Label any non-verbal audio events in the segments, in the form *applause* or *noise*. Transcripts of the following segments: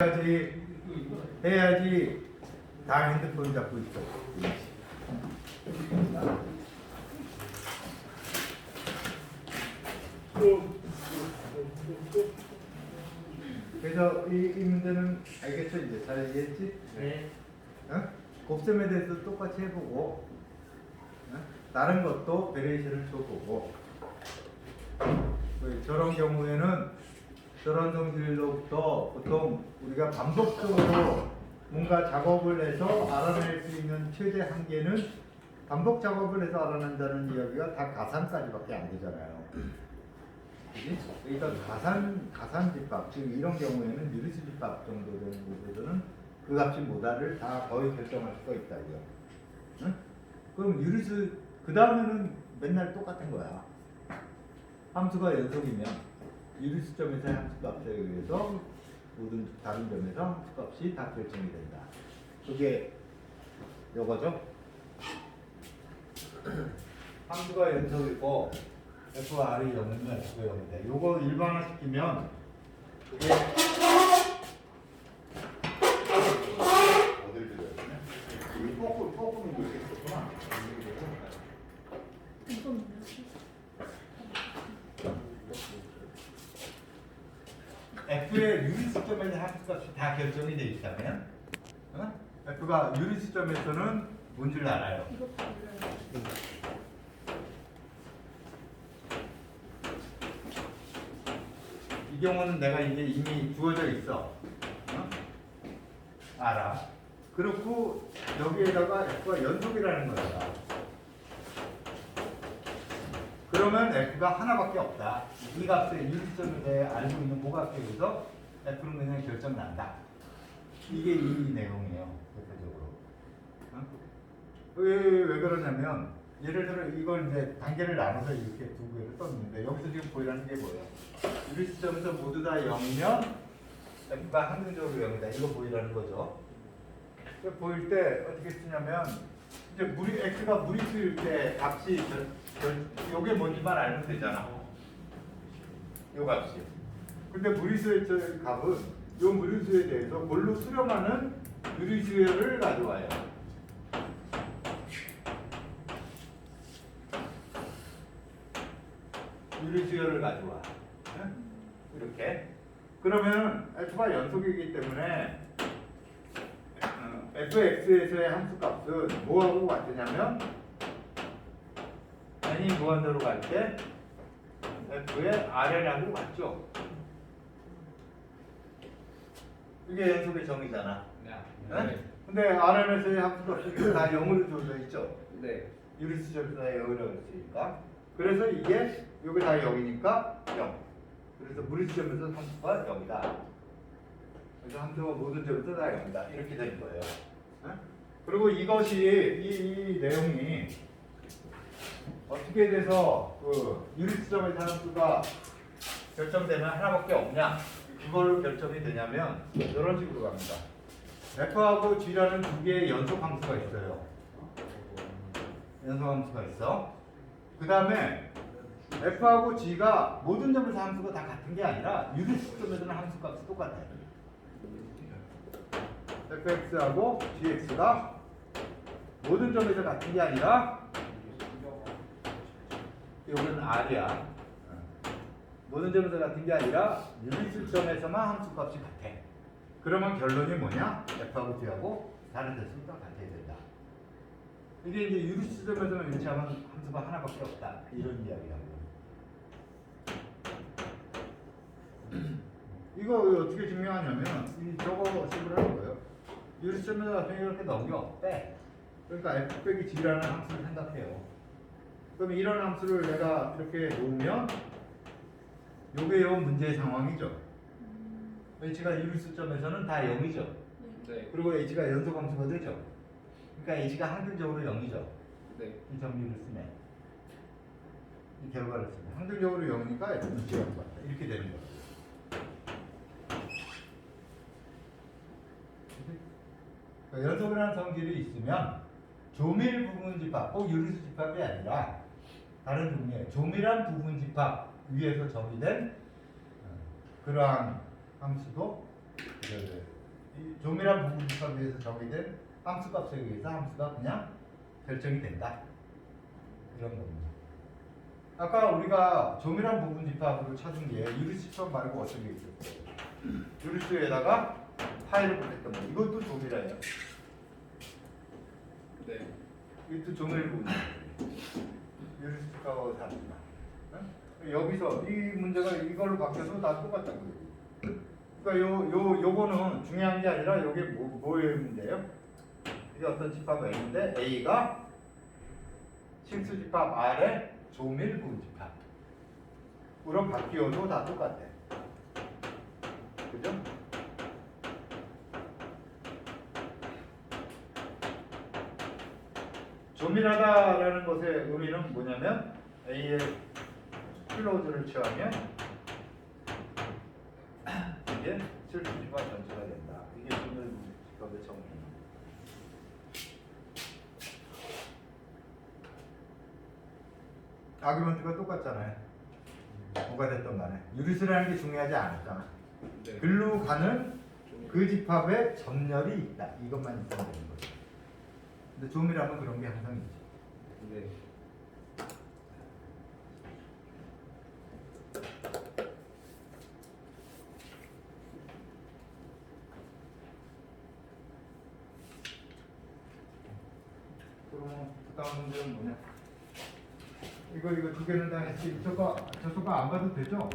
해야지 해야지 다 핸드폰 잡고 있어. 그래서 이, 이 문제는 알겠죠 이제 잘 이해했지? 네. 어? 곱셈에 대해서 똑같이 해보고 어? 다른 것도 베리에이션을 줘보고 그 저런 경우에는 저런 성질로부터 보통 우리가 반복적으로 뭔가 작업을 해서 알아낼 수 있는 최대 한계는 반복 작업을 해서 알아낸다는 이야기가 다 가산까지밖에 안 되잖아요. 그러니까 가산 가산 집합 즉 이런 경우에는 유리수 집합 정도 되는 곳에서는 그 값이 뭐다를 다 거의 결정할 수가 있다고요. 응? 그럼 유리수 그 다음에는 맨날 똑같은 거야. 함수가 연속이면 유리수 점에서의 함수값에 의해서 모든 다른 점에서 함수값이 다 결정이 된다. 그게 요거죠. *clears throat* 함수가 연속이고 F와 R이 0이면 F가 0이다. 요거 일반화시키면 그게 어딜 들어야 되냐? 이 꼬꾸 꼬꾸는 거 이렇게 썼구나. F의 유리수점에서 함수값이 다 결정이 돼 있다면 어? F가 유리수점에서는 뭔 줄 알아요. 이 경우는 내가 이제 이미 주어져 있어. 어? 알아. 그렇고 여기에다가 F가 연속이라는 거야. 그러면 F가 하나밖에 없다. 이 값의 유리점에 대해 알고 있는 의해서 F는 그냥 결정 난다. 이게 이 내용이에요. 대표적으로. 어? 왜, 왜 그러냐면 예를 들어 이걸 이제 단계를 나눠서 이렇게 두 개를 썼는데 여기서 지금 보이라는 게 뭐예요? 유리점에서 모두 다 0이면 F가 항등적으로 0이다. 이거 보이라는 거죠. 그 보일 때 어떻게 쓰냐면 이제 무리 x가 무리수일 때 값이 요게 뭔지만 알면 되잖아. 요 값이. 근데 무리수의 저 값은 요 무리수에 대해서 뭘로 수렴하는 유리수열을 가져와요. 유리수열을 가져와. 응? 이렇게. 그러면 f가 연속이기 때문에 어, fx에서의 함수 값은 뭐하고 같으냐면 n이 무한대로 갈 때 f의 rl하고 같죠. 이게 연속의 정의잖아. 네? 근데 rm에서의 함수값이 다 0으로 주어져 있죠. 네. 유리수점에서 다 0이라고 했으니까. 그래서 이게 여기 다 0이니까 0. 그래서 무리수 점에서 함수가 0이다. 그래서 함수가 모든 점에서 다 0이다. 이렇게 된 거예요. 어? 그리고 이것이 이, 이 내용이 어떻게 돼서 그 유리수점에서 함수가 결정되면 하나밖에 없냐? 그걸로 결정이 되냐면 이런 식으로 갑니다. F하고 G라는 두 개의 연속 함수가 있어요. 연속 함수가 있어. 그 다음에 F하고 G가 모든 점에서 함수가 다 같은 게 아니라 유리수점에서는 함수 값이 똑같아요. fx하고 gx가 모든 점에서 같은 게 아니라 이거는 r이야. 모든 점에서 같은 게 아니라 유리수점에서만 함수값이 같아. 그러면 결론이 뭐냐? f하고 g하고 다른 데서는 다 같아야 된다. 이게 이제 유리수점에서는 이렇게 하면 함수가 하나밖에 없다. 이런 이야기라고. *clears throat* 이거 어떻게 증명하냐면 이 저거 식으로 하는 거예요. 유리점에다 나중에 이렇게 넘겨 빼. 그러니까 f 빼기 g라는 함수를 생각해요. 그럼 이런 함수를 내가 이렇게 놓으면 요게 요 문제의 상황이죠. h가 유리수점에서는 다 0이죠. 네. 그리고 h가 연속 함수가 되죠. 그러니까 h가 항등적으로 0이죠. 네. 이 정리를 쓰면 이 결과를 쓰면 항등적으로 0이니까 f는 g가 같다. 이렇게 되는 거예요. 그러니까 연속이라는 성질이 있으면 조밀 부분 집합, 꼭 유리수 집합이 아니라 다른 종류의 조밀한 부분 집합 위에서 정의된 어, 그러한 함수도 네. 이 조밀한 부분 집합에 의해서 정의된 함수 값에 의해서 함수가 그냥 결정이 된다. 이런 겁니다. 아까 우리가 조밀한 부분 집합으로 찾은 게 유리수첩 말고 어떤 게 있었어요? 유리수에다가 파일을 보냈던 거. 이것도 조밀해요. 네. 이것도 조밀 부분. 유리수첩하고 다르지만. 응? 여기서 이 문제가 이걸로 바뀌어도 다 똑같다고요. 그러니까 요, 요, 요거는 중요한 게 아니라 요게 뭐, 뭐의 문제예요? 이게 어떤 집합 A인데 A가 실수 집합 R의 조밀 부분 집합. 으로 바뀌어도 다 똑같아. 그죠? 조밀하다라는 것의 의미는 뭐냐면 A의 클로즈를 취하면 이게 실수지가 전체가 된다. 이게 조밀 집합의 정의입니다. 아규먼트가 똑같잖아요. 뭐가 됐던 간에 유리수라는 게 중요하지. 네. 글로 가는 그 집합에 전열이 있다. 이것만 있으면 되는 거죠. 근데 조밀하면 그런 게 항상 있죠. 네. 그러면 문제는 뭐냐? 이거 이거 두 개는 다 했지. 저거 저거 안 봐도 되죠?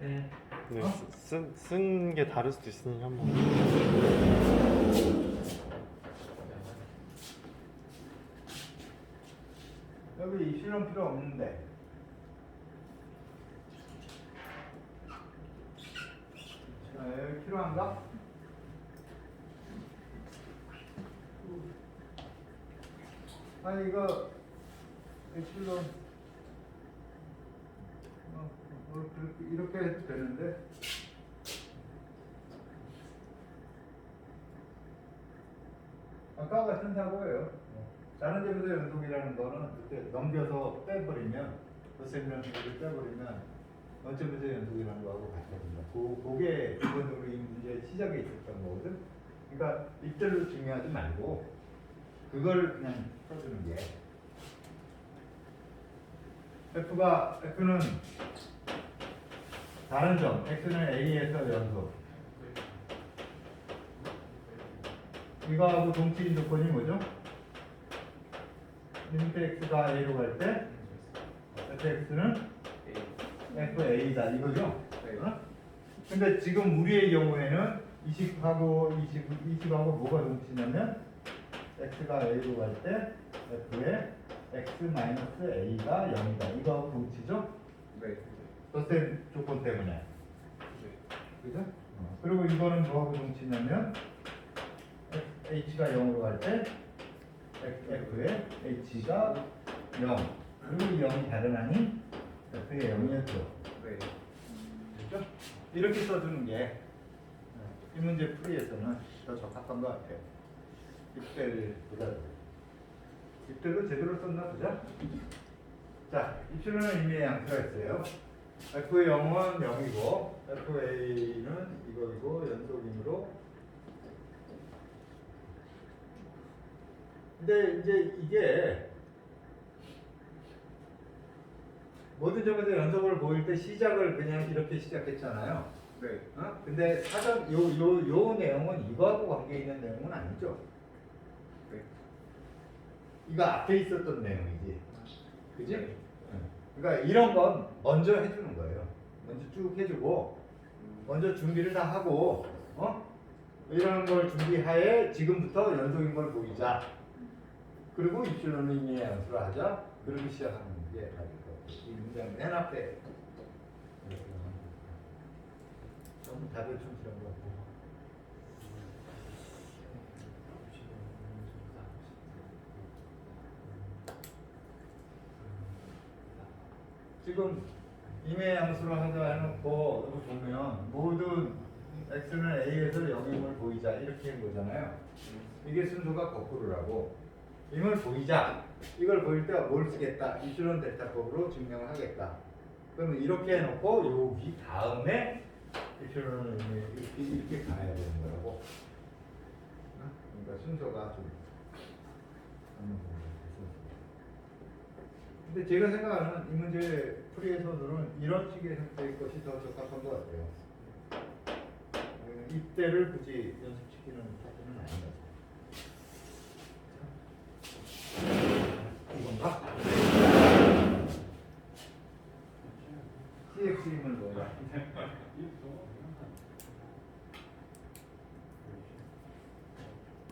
네. 네, 어? 쓴게 다를 수도 있으니까 한번. 여기 이 실험 필요 없는데. 자, 여기 필요한가? 아니 이거 엑실론 어, 뭐 그렇게 이렇게 해도 되는데 아까 같은 사고예요. 다른 점에서 연속이라는 거는 그때 넘겨서 빼버리면 걸 빼버리면 원점에서 연속이라는 거하고 같거든요. 그, 그게 기본적으로 이 문제의 시작에 있었던 거거든. 그러니까 이때로 중요하지 말고 그걸 그냥 풀어주는 게 F가 F는 다른 점 X는 A에서 연속 이거하고 동치인 조건이 뭐죠? 리미트 x가 a로 갈 때 fx는 fa다 이거죠? 네. 어? 근데 지금 우리의 경우에는 20하고 20, 20하고 뭐가 동치냐면 x가 a로 갈 때 f의 x 마이너스 a가 0이다 이거하고 동치죠? 네. 덧셈 조건 때문에 그죠? 어, 그리고 이거는 뭐하고 동치냐면 h가 0으로 갈 때 f의 h가 0 그리고 이 0이 다른 항이 f의 0이었죠 네. 됐죠? 이렇게 써주는 게 이 문제 풀이에서는 더 적합한 것 같아요 입대보다 입대도 제대로 썼나 보자 자 입술은 의미의 양수가 있어요 f의 0은 0이고 fa는 이거이고 연속이므로 근데 이제 이게 모든 점에서 연속을 보일 때 시작을 그냥 이렇게 시작했잖아요. 네. 어? 근데 사전 요 요 요 내용은 이거하고 관계 있는 내용은 아니죠. 네. 이거 앞에 있었던 내용이지. 그지? 그러니까 이런 건 먼저 해주는 거예요. 먼저 쭉 해주고 먼저 준비를 다 하고 어? 이런 걸 준비하에 지금부터 연속인 걸 보이자. 그리고 입술로는 의미의 양수를 하자. 그러고 시작하는 게 맞을 것 같아요. 이 문장 맨 앞에. 너무 다들 춤추는 것 같고. 지금 임의 양수로 하자 해놓고 여기 보면 모든 x는 a에서 0임을 보이자 이렇게 한 거잖아요. 이게 순서가 거꾸로라고 임을 보이자 이걸 보일 때 뭘 쓰겠다 이슈론 델타법으로 증명을 하겠다. 그러면 이렇게 해놓고 여기 다음에 1km는 이렇게, 이렇게 가야 되는 거라고. 어? 그러니까 순서가 좀 어느 정도 있었습니다. 근데 제가 생각하는 이 문제 풀이에서는 이런 식의 형태의 것이 더 적합한 것 같아요. 어, 이때를 굳이 연습시키는 파트는 아닌 것. 이건가? CX임을 뭐야?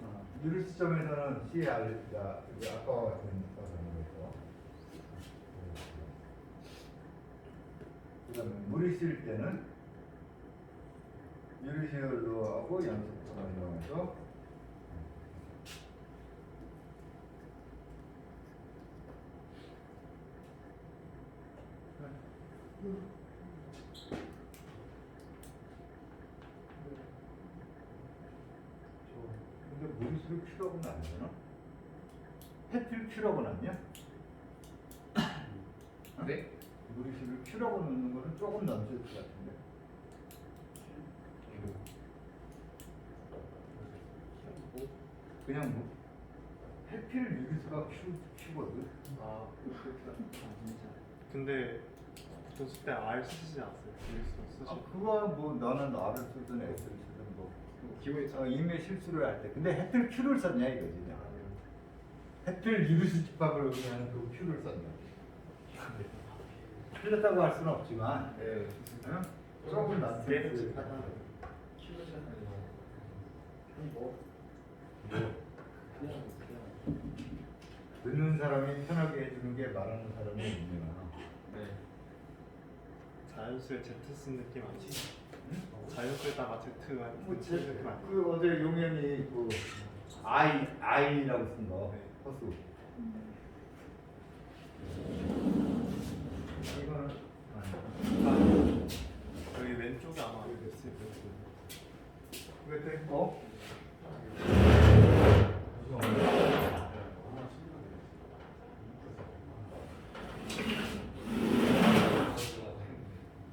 어, 누릴 시점에서는 CR가 아까와 같은 과정이 있고 그다음에 물이 쉴 때는 유리시얼로 하고 연습을 이용해서 근데 무리수를 큐라고는 안 되나? 해필 큐라고는 아니야? 네? 무리수를 큐라고 넣는 거는 조금 넘칠 것 같은데. 그냥 뭐 해필 유리수가 큐 큐거든. 아 근데 보통 쓸때 R 쓰시지 않았어요? 여기서 아, 쓰시고 그거 뭐 너는 R을 쓰든 S를 쓰든 뭐 기본이 어, 임의 실수를 할 때. 근데 해필 큐를 썼냐 이거지. 해필 유리수 집합을 의미하는 그 큐를 썼냐. 틀렸다고 할 수는 없지만 네. 응? 조금 낫지. 뭐 듣는 사람이 편하게 해주는 게 말하는 사람이 있구나. 네. 자연수에 Z 쓴 느낌 아니지? 응? 자연수에다가 Z가 뭐쓴 제, 느낌 아니지? 그 어제 용현이 그 I I라고 쓴 거. 네. 허수. 이거는 아니. 여기 왼쪽에 아마 Z 있을 왜 또 했고?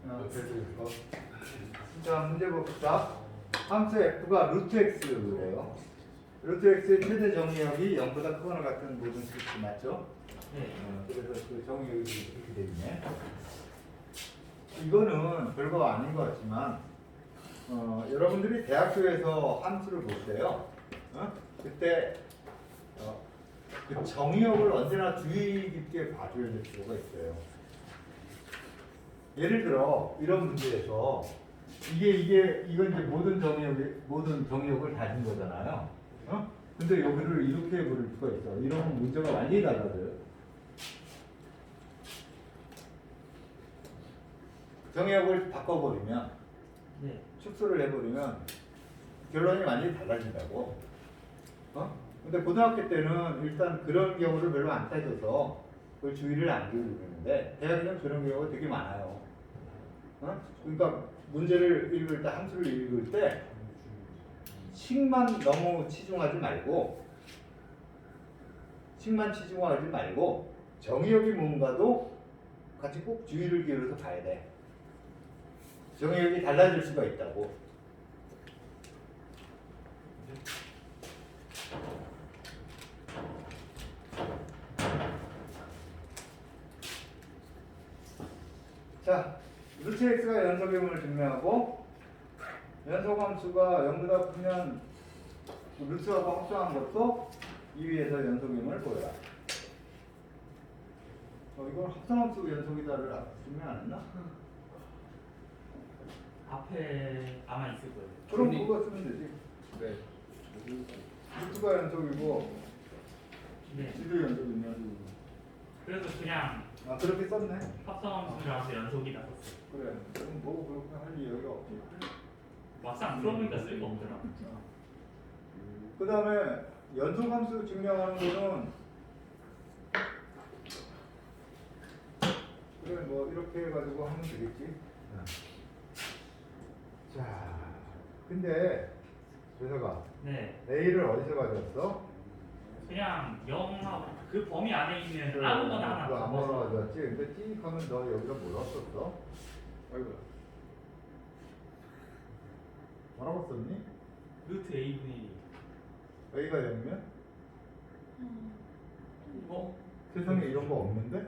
아, 그래도 이거. 자, 문제 봅시다. 함수 f가 루트 x래요. 루트 x의 최대 정의역이 0보다 크거나 같은 모든 수치 맞죠? 어, 그래서 그 정의역이 이렇게 돼 있네. 이거는 별거 아닌 것 같지만 어, 여러분들이 대학교에서 함수를 볼 때요. 어? 그때 어, 그 정의역을 언제나 주의 깊게 봐줘야 될 필요가 있어요. 예를 들어 이런 문제에서 이게 이게 이건 이제 모든 정의역 모든 정의역을 가진 거잖아요. 어? 근데 여기를 이렇게 부를 수가 있어. 이러면 문제가 완전히 달라져요. 정의역을 바꿔버리면 네. 축소를 해버리면 결론이 완전히 달라진다고. 어? 근데 고등학교 때는 일단 그런 경우를 별로 안 따져서 그걸 주의를 안 기울이는데 대학에는 그런 경우가 되게 많아요. 어? 그러니까 문제를 읽을 때 함수를 읽을 때 식만 너무 치중하지 말고 식만 치중하지 말고 정의역이 뭔가도 같이 꼭 주의를 기울여서 봐야 돼. 정의역이 달라질 수가 있다고. 자, 루트 x가 연속임을 증명하고 연속함수가 0보다 크면 그 루트하고 합성한 것도 이 위에서 연속임을 보여라. 어, 이건 합성함수 연속이다를 쓰면 안 했나? 앞에 아마 있을 거예요. 그럼 그거 쓰면 되지. 네. 루트가 연속이고 네. 지도 연속이면 그래서 그냥 아 그렇게 썼네. 합성함수라서 연속이다 썼어요. 그래. 그럼 뭐 그렇게 할 이유가 없지. 막상 풀어보니까 쓸거 없더라. 그 다음에 연속함수 증명하는 거는 그래 뭐 이렇게 해가지고 하면 되겠지. 자, 근데 조서가 네. A를 어디서 가져왔어? 그냥 0하고 그 범위 안에 있는 아무거나 하나 그거 아무거나 적어서 가져왔지. 근데 찌익하면 너 여기다 뭘 썼어? 아이고. 뭐라고 썼니? 루트 a분의 1 여기가 0이면? 어? 세상에 이런 거 없는데?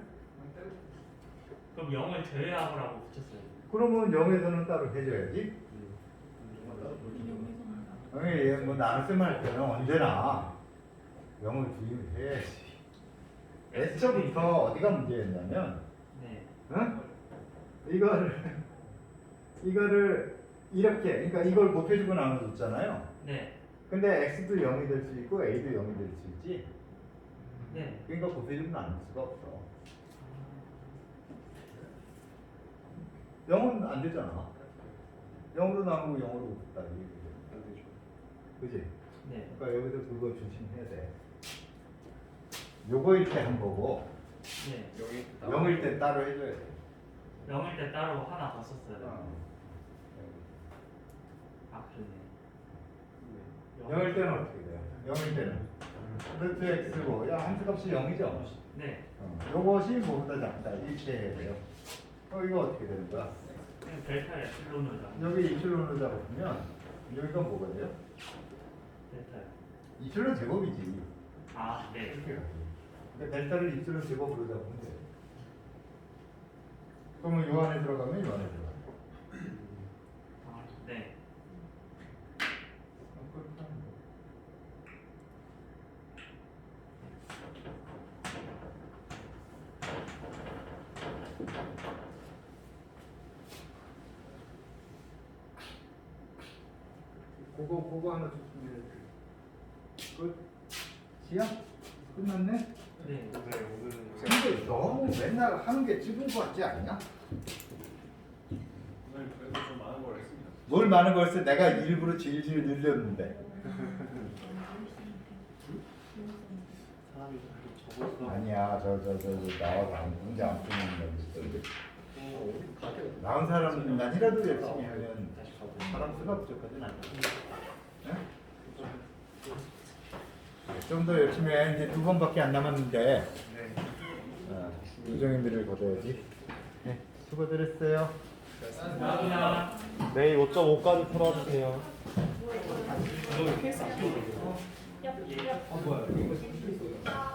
그럼 0을 제외하라고 붙였어요 그러면 0에서는 따로 해줘야지. 아니, 뭐 나는 쓸만할 때는 언제나 0을 주입해야지. S부터 어디가 문제였냐면, 네 응? 이거를, 이거를 이렇게, 그러니까 이걸 곱해주고 나눠 줬잖아요. 네, 근데 X도 0이 될 수 있고 A도 0이 될 수 있지. 네. 그러니까 곱해주고 나눌 수가 없어. 0은 안 되잖아. 0으로 나누고 0으로 곱다. 이게 안 되죠. 그지? 네. 그러니까 여기서 그걸 조심해야 돼. 요거일 때 한 거고, 네. 여기 0일 때 따로 해줘야 돼. 0일 때 따로 하나 더 썼어요 어. 아 그러네 0일 때는 어떻게 돼요? 0일 때는. 루트 X고, 야, 함수 값이 0이죠? 네 어. 요것이 뭐보다 작다. 이렇게 해야 돼요. 어, 이거 어떻게 되는 거야? 델타 에플론을 잡 여기 이틀론을 잡으면, 여기가 뭐가 돼요? 델타요 이틀론 제곱이지. 아 네 이렇게. 그러니까 델타를 이틀론 제곱으로 잡으면 돼. 그러면 요 안에 들어가면 요 안에 들어가. 아, 네. 어, 그렇게 하면 돼. 그거 그거 하나 준비해. 끝. 시야? 끝났네? 네. 네 오늘은 근데 너무 맨날 하는 게 찍은 거 같지 않냐? 오늘 그래도 좀 많은 걸 했습니다. 뭘 많은 걸 써? 내가 일부러 질질 늘렸는데. 사람이 좀 적어서 아니야, 저 저 저 저 나와서 안 문제 안 푸는 거 어, 가게 나온 사람만이라도 열심히 하면 사람 수가 부족하진 않아. 좀더 열심히 해. 이제 두 번밖에 안 남았는데 네. 어, 우정인들을 거둬야지. 네, 수고들 했어요. 감사합니다. 내일 5.5까지 풀어주세요. 안